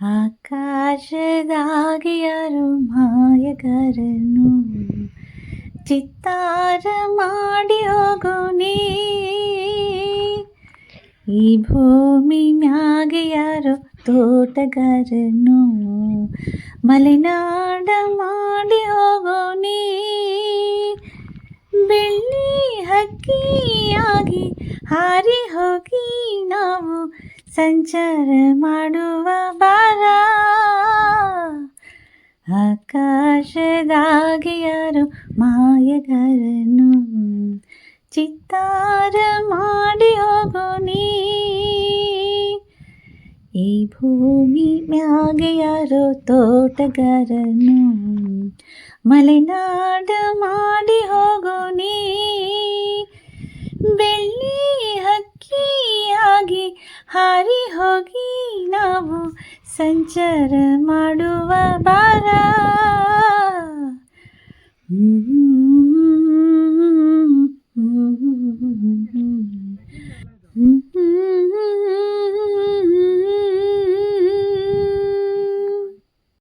ಆಕಾಶದಾಗೆ ಯಾರು ಮಾಯಗಾರನು ಚಿತ್ತಾರ ಮಾಡಿ ಹೋಗು ನೀ. ಈ ಭೂಮಿ ಮ್ಯಾಗೆ ಯಾರು ತೋಟಗಾರನು ಮಲೆನಾಡ ಮಾಡಿ ಹೋಗು ನೀ. ಬೆಳ್ಳಿ ಹಕ್ಕಿಯಾಗಿ ಹಾರಿ ಹೋಗಿ ನಾವು ಸಂಚಾರ ಮಾಡುವ ಬಾರ ಆಕಾಶದಾಗೆ ಯಾರು ಮಾಯಗಾರನು ಚಿತ್ತಾರ ಮಾಡಿ ಹೋಗು ನೀ ಈ ಭೂಮಿ ಮ್ಯಾಗೆ ಯಾರೋ ತೋಟಗಾರನು ಮಲೆನಾಡ ಮಾಡಿ ಹೋಗು ಹಾರಿ ಹೋಗಿ ನಾವು ಸಂಚಾರ ಮಾಡುವ ಬಾರ.